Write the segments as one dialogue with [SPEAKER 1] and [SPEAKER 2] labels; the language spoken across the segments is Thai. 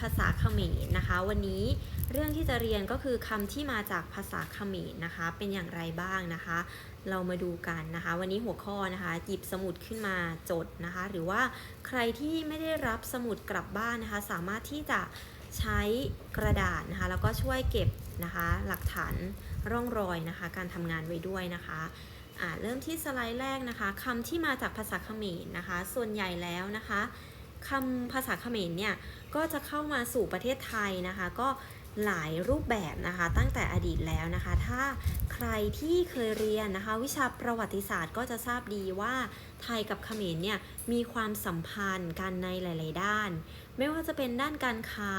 [SPEAKER 1] ภาษาเขมรนะคะ วันนี้เรื่องที่จะเรียนก็คือคำที่มาจากภาษาเขมรนะคะ เป็นอย่างไรบ้างนะคะ เรามาดูกันนะคะ วันนี้หัวข้อนะคะหยิบสมุดขึ้นมาจดนะคะ หรือว่าใครที่ไม่ได้รับสมุดกลับบ้านนะคะ สามารถที่จะใช้กระดาษนะคะ แล้วก็ช่วยเก็บนะคะ หลักฐานร่องรอยนะคะ การทำงานไว้ด้วยนะคะอ่าเริ่มที่สไลด์แรกนะคะคำที่มาจากภาษาเขมรนะคะ ส่วนใหญ่แล้วนะคะ คำภาษาเขมรเนี่ยก็จะเข้ามาสู่ประเทศไทยนะคะ ก็หลายรูปแบบนะคะตั้งแต่อดีตแล้วนะคะ ถ้าใครที่เคยเรียนนะคะ วิชาประวัติศาสตร์ก็จะทราบดีว่าไทยกับเขมรเนี่ยมีความสัมพันธ์กันในหลาย ๆ ด้าน ไม่ว่าจะเป็นด้านการค้า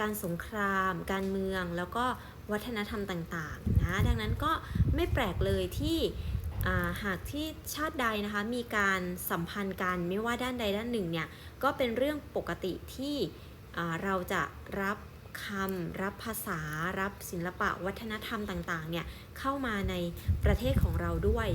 [SPEAKER 1] การสงคราม การเมืองแล้วก็วัฒนธรรมต่าง ๆ นะ ดังนั้นก็ไม่แปลกเลยที่ หากที่ชาติใดนะคะมีการสัมพันธ์กันไม่ว่าด้านใดด้านหนึ่งเนี่ยก็เป็นเรื่องปกติที่เราจะรับคำรับภาษารับศิลปะวัฒนธรรมต่างๆเนี่ยเข้ามาในประเทศของเราด้วย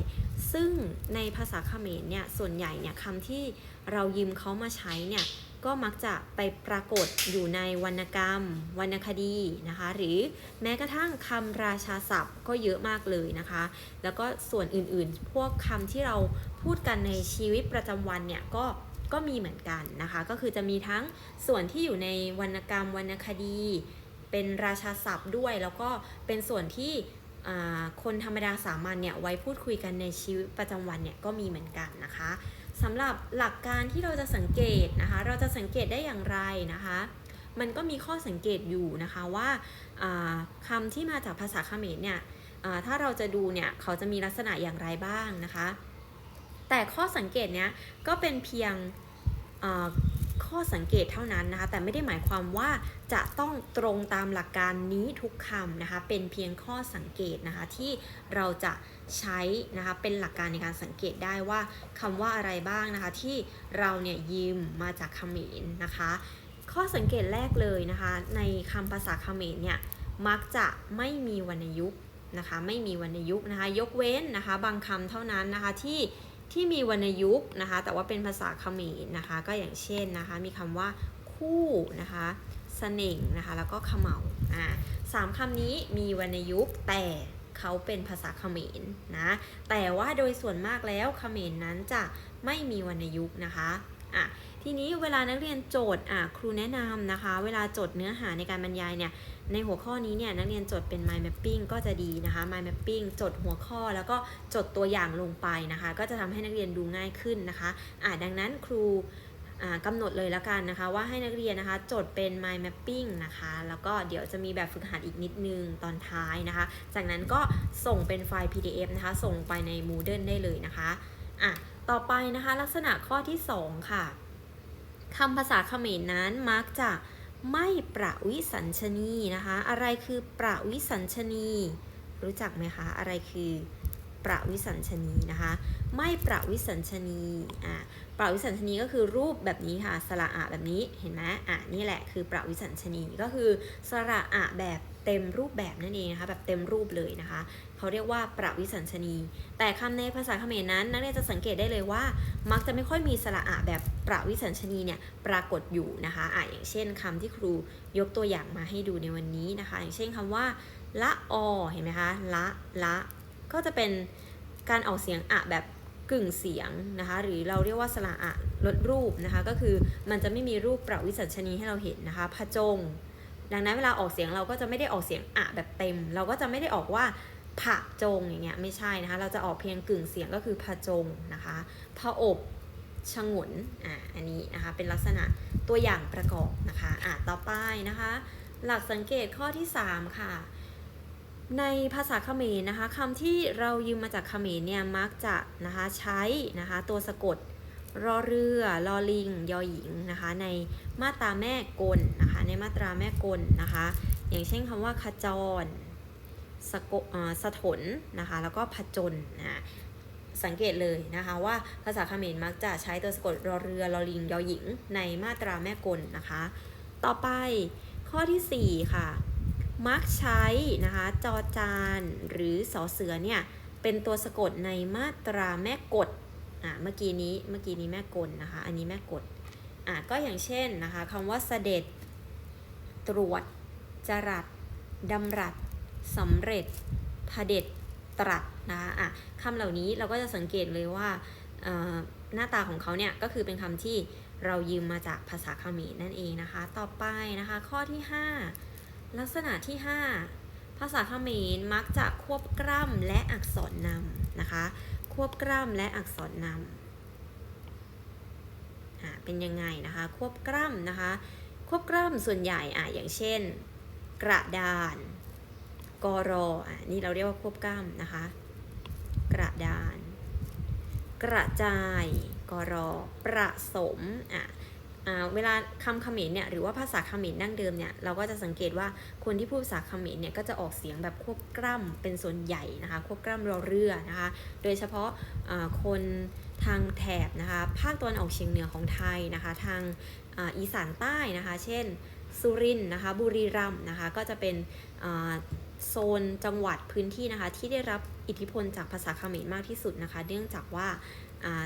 [SPEAKER 1] ซึ่งในภาษาเขมรเนี่ยส่วนใหญ่เนี่ยคำที่เรายืมเขามาใช้เนี่ย ก็มักจะไปปรากฏอยู่ในวรรณกรรม วรรณคดีนะคะ หรือแม้กระทั่งคำราชาศัพท์ก็เยอะมากเลยนะคะ แล้วก็ส่วนอื่นๆ พวกคำที่เราพูดกันในชีวิตประจำวันเนี่ยก็ก็มีเหมือนกันนะคะ ก็คือจะมีทั้งส่วนที่อยู่ในวรรณกรรมวรรณคดี เป็นราชาศัพท์ด้วย แล้วก็เป็นส่วนที่คนธรรมดาสามัญเนี่ยไว้พูดคุยกันในชีวิตประจำวันเนี่ยก็มีเหมือนกันนะคะ สำหรับหลักการที่เราจะสังเกตนะคะ เราจะสังเกตได้อย่างไรนะคะ มันก็มีข้อสังเกตอยู่นะคะว่าอ่าคำที่มาจากภาษาเขมรเนี่ยถ้าเราจะดูเนี่ยเขาจะมีลักษณะอย่างไรบ้างนะคะ แต่ข้อสังเกตเนี้ยก็เป็นเพียง ข้อสังเกตเท่านั้นนะคะ แต่ไม่ได้หมายความว่าจะต้องตรงตามหลักการนี้ทุกคำนะคะ เป็นเพียงข้อสังเกตนะคะที่เราจะใช้นะคะเป็นหลักการในการสังเกตได้ว่าคำว่าอะไรบ้างนะคะ ที่เราเนี่ยยืมมาจากเขมรนะคะ ข้อสังเกตแรกเลยนะคะ ในคำภาษาเขมรเนี่ยมักจะไม่มีวรรณยุกต์นะคะ ไม่มีวรรณยุกต์นะคะ ยกเว้นนะคะ บางคำเท่านั้นนะคะที่ ที่มีวรรณยุกต์นะคะ แต่ว่าเป็นภาษาเขมรนะคะ ก็อย่างเช่นนะคะ มีคำว่าคู่นะคะเสน่งนะคะ แล้วก็เขมเหลาอ่าสามคำนี้มีวรรณยุกต์แต่เขาเป็นภาษาเขมรนะ แต่ว่าโดยส่วนมากแล้วเขมรนั้นจะไม่มีวรรณยุกต์นะคะอะทีนี้เวลานักเรียนโจทย์อะครูแนะนำนะคะ เวลาจดเนื้อหาในการบรรยายเนี่ย ในหัวข้อนี้เนี่ยนักเรียนจดเป็น mind mapping ก็จะดีนะคะ mind mapping จดหัวข้อแล้วก็จดตัวอย่างลงไปนะคะ ก็จะทำให้นักเรียนดูง่ายขึ้นนะคะอะดังนั้นครูอ่ากำหนดเลยแล้วกันนะคะ ว่าให้นักเรียนนะคะจดเป็น mind mapping นะคะ แล้วก็เดี๋ยวจะมีแบบฝึกหัดอีกนิดนึงตอนท้ายนะคะ จากนั้นก็ส่งเป็นไฟล์ PDF นะคะ ส่งไปใน Moodle ได้เลยนะคะอะต่อไปนะคะลักษณะข้อที่ 2 ค่ะคำภาษาเขมรนั้นมักจะ ไม่ประวิสัญชนีนะคะ อะไรคือประวิสัญชนี รู้จักไหมคะ อะไรคือประวิสัญชนีนะคะ ไม่ประวิสัญชนีอะประวิสัญชนีก็คือรูปแบบนี้ค่ะ สระอะแบบนี้ เห็นไหมอะนี่แหละคือประวิสัญชนี ก็คือสระอะแบบ เต็มรูปแบบนั่นเองนะคะแบบเต็มรูปเลยนะคะเขาเรียกว่าประวิสัญชนี แต่คำในภาษาเขมรนั้นนักเรียนจะสังเกตได้เลยว่า มักจะไม่ค่อยมีสระอะแบบประวิสัญชนีเนี่ยปรากฏอยู่นะคะอะอย่างเช่นคำที่ครูยกตัวอย่างมาให้ดูในวันนี้นะคะ อย่างเช่นคำว่าละอเห็นไหมคะละละก็จะเป็นการออกเสียงอะแบบกึ่งเสียงนะคะหรือเราเรียกว่าสระอะลดรูปนะคะก็คือมันจะไม่มีรูปประวิสัญชนีให้เราเห็นนะคะพจง ดังนั้นเวลาออกเสียงเราก็จะไม่ได้ออกเสียงอะแบบเต็ม เราก็จะไม่ได้ออกว่าผะจงอย่างเงี้ยไม่ใช่นะคะ เราจะออกเพียงกึ่งเสียงก็คือพะจงนะคะพะอบชงนอ่าอันนี้นะคะเป็นลักษณะตัวอย่างประกอบนะคะอะต่อไปนะคะ หลักสังเกตข้อที่ 3 ค่ะ ในภาษาเขมรนะคะคำที่เรายืมมาจากเขมรเนี่ยมักจะนะคะใช้นะคะตัวสะกดรอเรือลอลิง ยอหญิงนะคะในมาตราแม่กลนะคะ ในมาตราแม่กลนะคะ อย่างเช่นคำว่าขจรสะกสะถนนะคะ แล้วก็ผจญนะสังเกตเลยนะคะว่าภาษาเขมรมักจะใช้ตัวสะกดรอเรือลอลิงยอหญิง ในมาตราแม่กลนะคะ ต่อไปข้อทีสี่ 4 ค่ะ มักใช้นะคะจอจานหรือสอเสือเนี่ยเป็นตัวสะกดในมาตราแม่กฎอะเมื่อกี้นี้เมื่อกี้นี้แม่กลนะคะ อันนี้แม่กฎอะก็อย่างเช่นนะคะคำว่าเสด็จ ตรวจ จรัสดำรัสสำเร็จพเด็จตรัสนะคะอะคำเหล่านี้เราก็จะสังเกตเลยว่าหน้าตาของเขาเนี่ยก็คือเป็นคำที่เรายืมมาจากภาษาเขมรนั่นเองนะคะ ต่อไปนะคะข้อที่ 5 ลักษณะที่ 5 ภาษาเขมรมักจะควบกล้ำและอักษรนำนะคะ ควบกล้ำและอักษรนำอะเป็นยังไงนะคะ ควบกล้ำนะคะ ควบกล้ำส่วนใหญ่อะอย่างเช่น กระดานกรออะนี่เราเรียกว่าควบกล้ำนะคะ กระดาน กระจายกรอประสมอะเวลาคำเขมรเนี่ยหรือว่าภาษาเขมรดั้งเดิมเนี่ยเราก็จะสังเกตว่าคนที่พูดภาษาเขมรเนี่ยก็จะออกเสียงแบบควบกล้ำเป็นส่วนใหญ่นะคะควบกล้ำรอเรือนะคะ โดยเฉพาะอ่าคนทางแถบนะคะภาคตะวันออกเฉียงเหนือของไทยนะคะ ทาง อ่าอีสานใต้นะคะ เช่นสุรินทร์นะคะ บุรีรัมย์นะคะ ก็จะเป็นโซนจังหวัดพื้นที่นะคะ ที่ได้รับอิทธิพลจากภาษาเขมรมากที่สุดนะคะ เนื่องจากว่า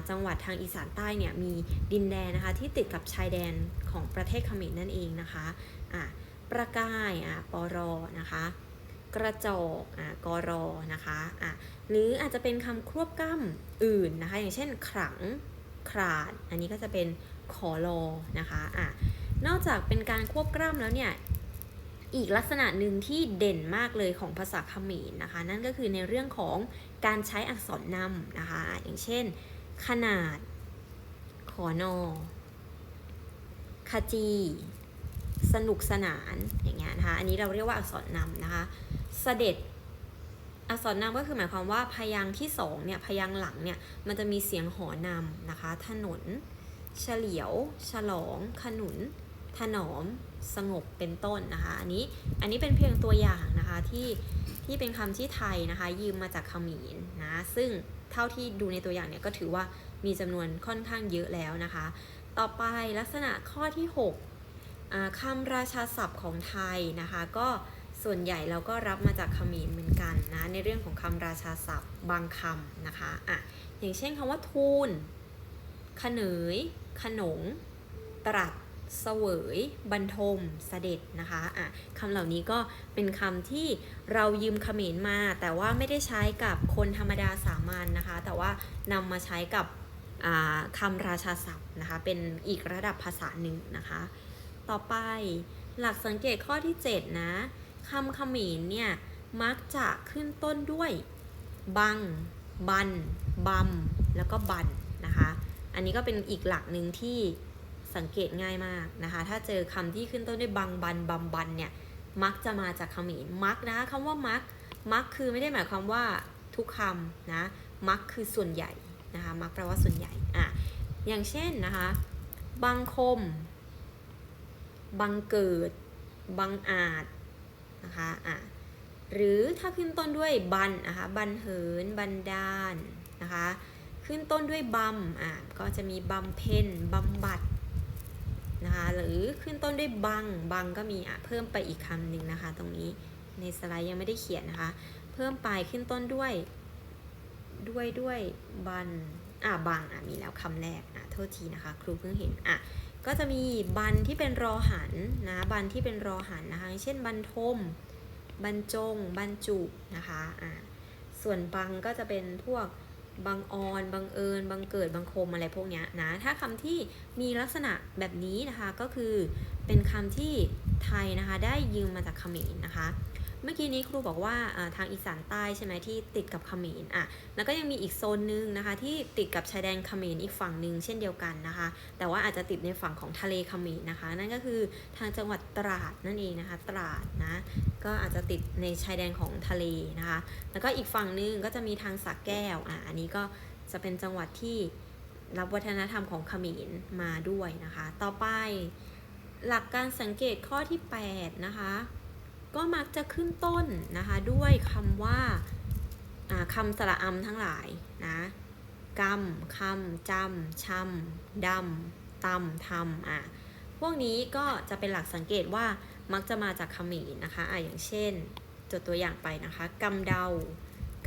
[SPEAKER 1] จังหวัดทางอีสานใต้เนี่ยมีดินแดนนะคะที่ติดกับชายแดนของประเทศเขมรนั่นเองนะคะอ่าประกายอ่าปรนะคะ กระจอกอ่ากรอนะคะอะหรืออาจจะเป็นคำควบกล้ำอื่นนะคะ อย่างเช่นขลัง ขาด อันนี้ก็จะเป็น ขอรอนะคะอะนอกจากเป็นการควบกล้ำแล้วเนี่ยอีกลักษณะหนึ่งที่เด่นมากเลยของภาษาเขมรนะคะ นั่นก็คือในเรื่องของการใช้อักษรนำนะคะ อย่างเช่น ขนาด ขอนอขจี สนุกสนานอย่างเงี้ยนะคะ อันนี้เราเรียกว่าอักษรนำนะคะเสด็จอักษรนำก็คือหมายความว่าพยางค์ที่สองเนี่ยพยางค์หลังเนี่ยมันจะมีเสียงหอนำนะคะ ถนน เฉลียว ฉลอง ขนุน ถนอม สงบ เป็นต้นนะคะ อันนี้ อันนี้เป็นเพียงตัวอย่างนะคะที่ที่เป็นคำที่ไทยนะคะ ยืมมาจากขมรนนะ ซึ่งเท่าที่ดูในตัวอย่างเนี่ยก็ถือว่ามีจำนวนค่อนข้างเยอะแล้วนะคะ ต่อไปลักษณะข้อที่6อ่าคำราชาศัพท์ของไทยนะคะ ก็ส่วนใหญ่เราก็รับมาจากขมรเหมือนกันนะในเรื่องของคำราชาศัพท์บางคำนะคะอะอย่างเช่นคำว่าทูล ขเนย ขนง ตรัสเสวยบรรทมเสด็จนะคะอะคำเหล่านี้ก็เป็นคำที่เรายืมเขมรมา แต่ว่าไม่ได้ใช้กับคนธรรมดาสามัญนนะคะ แต่ว่านำมาใช้กับคำราชาศัพท์นะคะ เป็นอีกระดับภาษาหนึ่งนะคะ ต่อไปหลักสังเกตข้อที่ 7 นะคำเขมรเนี่ยมักจะขึ้นต้นด้วย บัง บัน บัม แล้วก็บัน อันนี้ก็เป็นอีกหลักหนึ่งที่สังเกตง่ายมากนะคะ ถ้าเจอคำที่ขึ้นต้นด้วยบังบันบัมบันเนี่ย มักจะมาจากเขมรมักนะคำว่ามัก มักคือไม่ได้หมายความว่าทุกคำนะ มักคือส่วนใหญ่นะคะ มักแปลว่าส่วนใหญ่ อะ อย่างเช่นนะคะบังคมบังเกิดบังอาจนะคะ อะ หรือถ้าขึ้นต้นด้วยบันนะคะ บันเหิน บันดาลนะคะ ขึ้นต้นด้วยบัมอะก็จะมีบำเพ็ญบำบัดนะคะหรือขึ้นต้นด้วยบังบังก็มีอะเพิ่มไปอีกคำหนึ่งนะคะ ตรงนี้ในสไลด์ยังไม่ได้เขียนนะคะ เพิ่มไปขึ้นต้นด้วย ด้วยด้วยบันอะบังอะมีแล้วคำแรกอะโทษทีนะคะ ครูเพิ่งเห็นอะก็จะมีบันที่เป็นรอหันนะบันที่เป็นรอหันนะคะเช่นบันทมบรรจงบรรจุนะคะอ่าส่วนบังก็จะเป็นพวก บังออนบังเอิญบังเกิดบังคมอะไรพวกเนี้ยนะถ้าคำที่มีลักษณะแบบนี้นะคะก็คือเป็นคำที่ไทยนะคะได้ยืมมาจากเขมรนะคะ เมื่อกี้นี้ครูบอกว่าทางอีสานใต้ใช่ไหมที่ติดกับเขมรอะแล้วก็ยังมีอีกโซนหนึ่งนะคะที่ติดกับชายแดนเขมรอีกฝั่งหนึ่งเช่นเดียวกันนะคะ แต่ว่าอาจจะติดในฝั่งของทะเลเขมรนะคะ นั่นก็คือทางจังหวัดตราดนั่นเองนะคะ ตราดนะก็อาจจะติดในชายแดนของทะเลนะคะ แล้วก็อีกฝั่งหนึ่งก็จะมีทางสักแก้วอะอันนี้ก็จะเป็นจังหวัดที่รับวัฒนธรรมของเขมรมาด้วยนะคะ ต่อไปหลักการสังเกตข้อที่ 8 นะคะ ก็มักจะขึ้นต้นนะคะด้วยคำว่าคำสระอำทั้งหลายนะกำคำจำชำดำตำทำอะพวกนี้ก็จะเป็นหลักสังเกตว่ามักจะมาจากเขมรนะคะอะอย่างเช่นจดตัวอย่างไปนะคะกำเดา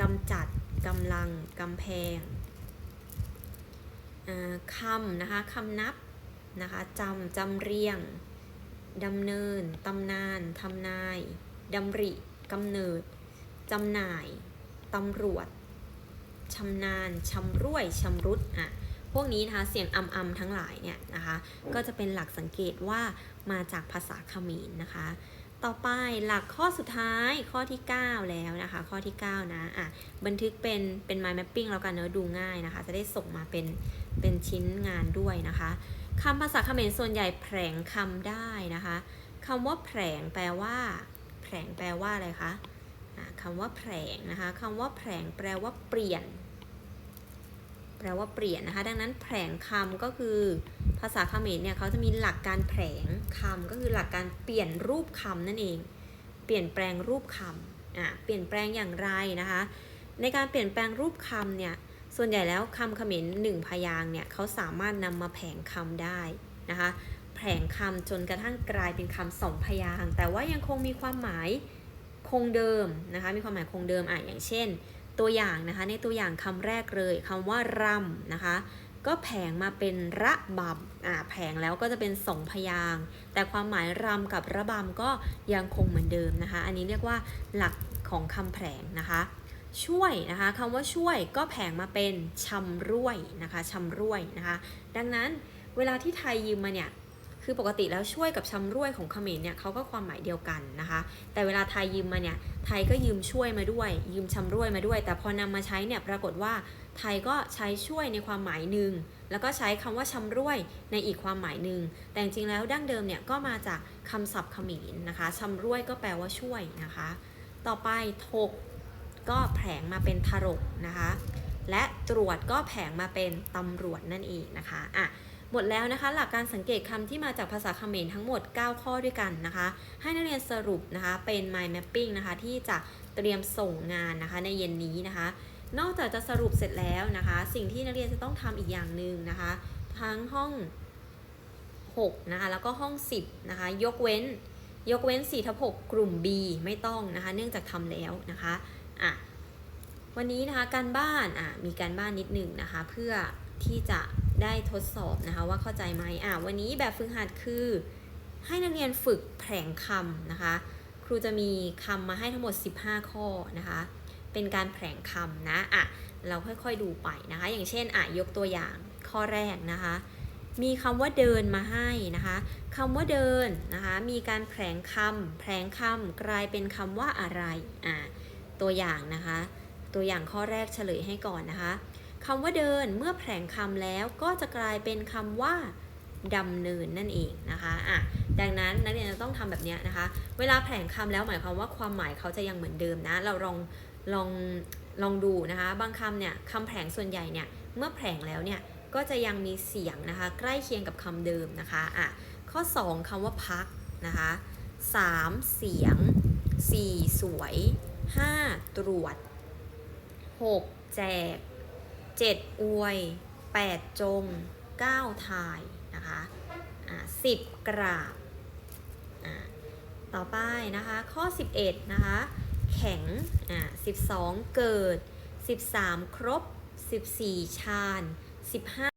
[SPEAKER 1] กำจัดกำลังกำแพงคำนะคะคำนับนะคะจำจำเรียง ดำเนิน ตำนานทำนายดำริกำเนิด จำหน่าย ตำรวจชำนาญชำร่วยชำรุดอะพวกนี้นะคะเสียงอำๆทั้งหลายเนี่ยนะคะก็จะเป็นหลักสังเกตว่ามาจากภาษาเขมรนะคะ ต่อไปหลักข้อสุดท้ายข้อที่ 9 แล้วนะคะ ข้อที่ 9 นะอะบันทึกเป็นเป็น mind mapping แล้วกันเนอะดูง่ายนะคะ จะได้ส่งมาเป็นเป็นชิ้นงานด้วยนะคะ คำภาษาเขมรส่วนใหญ่แผลงคำได้นะคะคำว่าแผลงแปลว่า แผลงแปลว่าอะไรคะคำว่าแผลงนะคะคำว่าแผลงแปลว่าเปลี่ยน แปลว่าเปลี่ยนนะคะ ดังนั้นแผลงคำก็คือภาษาเขมรเนี่ยเขาจะมีหลักการแผลงคำก็คือหลักการเปลี่ยนรูปคำนั่นเอง เปลี่ยนแปลงรูปคำอะเปลี่ยนแปลงอย่างไรนะคะ ในการเปลี่ยนแปลงรูปคำเนี่ย ส่วนใหญ่แล้วคำเขมรหนึ่งพยางเนี่ยเขาสามารถนำมาแผงคำได้นะคะ แผงคำจนกระทั่งกลายเป็นคำสองพยาง แต่ว่ายังคงมีความหมายคงเดิมนะคะ มีความหมายคงเดิมอะอย่างเช่น ตัวอย่างนะคะ ในตัวอย่างคำแรกเลยคำว่ารำนะคะ ก็แผงมาเป็นระบำอ่าแผงแล้วก็จะเป็นสองพยางแต่ความหมายรำกับระบำก็ยังคงเหมือนเดิมนะคะ อันนี้เรียกว่าหลักของคำแผงนะคะ ช่วยนะคะคำว่าช่วยก็แผงมาเป็นชำร่วยนะคะชำร่วยนะคะ ดังนั้นเวลาที่ไทยยืมมาเนี่ยคือปกติแล้วช่วยกับชำร่วยของเขมรเนี่ยเขาก็ความหมายเดียวกันนะคะ แต่เวลาไทยยืมมาเนี่ยไทยก็ยืมช่วยมาด้วย ยืมชำร่วยมาด้วย แต่พอนำมาใช้เนี่ยปรากฏว่าไทยก็ใช้ช่วยในความหมายหนึ่งแล้วก็ใช้คำว่าชำร่วยในอีกความหมายหนึ่งแต่จริงแล้วดั้งเดิมเนี่ยก็มาจากคำศัพท์เขมรนะคะชำร่วยก็แปลว่าช่วยนะคะ ต่อไปถก ก็แผงมาเป็นทารกนะคะ และตรวจก็แผงมาเป็นตำรวจนั่นเองนะคะอะหมดแล้วนะคะ หลักการสังเกตคำที่มาจากภาษาเขมรทั้งหมด 9 ข้อด้วยกันนะคะ ให้นักเรียนสรุปนะคะเป็น mind mapping นะคะที่จะเตรียมส่งงานนะคะในเย็นนี้นะคะ นอกจากจะสรุปเสร็จแล้วนะคะ สิ่งที่นักเรียนจะต้องทำอีกอย่างหนึ่งนะคะ ทั้งห้อง 6 นะคะ แล้วก็ห้อง 10 นะคะ ยกเว้น ยกเว้น4ทับ6กลุ่ม B ไม่ต้องนะคะ เนื่องจากทำแล้วนะคะ อะวันนี้นะคะการบ้านอะมีการบ้านนิดหนึ่งนะคะ เพื่อที่จะได้ทดสอบนะคะว่าเข้าใจไหมอะวันนี้แบบฝึกหัดคือ ให้นักเรียนฝึกแผลงคำนะคะ ครูจะมีคำมาให้ทั้งหมด 15 ข้อนะคะ เป็นการแผลงคำนะอะเราค่อยๆดูไปนะคะ อย่างเช่นอะยกตัวอย่างข้อแรกนะคะ มีคำว่าเดินมาให้นะคะคำว่าเดินนะคะ มีการแผลงคำแผลงคำกลายเป็นคำว่าอะไรอะ ตัวอย่างนะคะ ตัวอย่างข้อแรกเฉลยให้ก่อนนะคะคำว่าเดินเมื่อแผลงคำแล้วก็จะกลายเป็นคำว่าดำเนินนั่นเองนะคะอะดังนั้นนักเรียนจะต้องทำแบบนี้นะคะ เวลาแผลงคำแล้วหมายความว่าความหมายเขาจะยังเหมือนเดิมนะ เราลองลองลองดูนะคะ บางคำเนี่ยคำแผลงส่วนใหญ่เนี่ยเมื่อแผลงแล้วเนี่ยก็จะยังมีเสียงนะคะ ใกล้เคียงกับคำเดิมนะคะอะข้อ 2คำว่าพักนะคะ 3 เสียง 4 สวย 5 ตรวจ 6 แจก 7 อวย 8 จง 9 ทายนะคะะ10 กราบ ต่อไปนะคะ ข้อ 11 นะคะ แข็ง 12 เกิด 13 ครบ 14 ชาญ15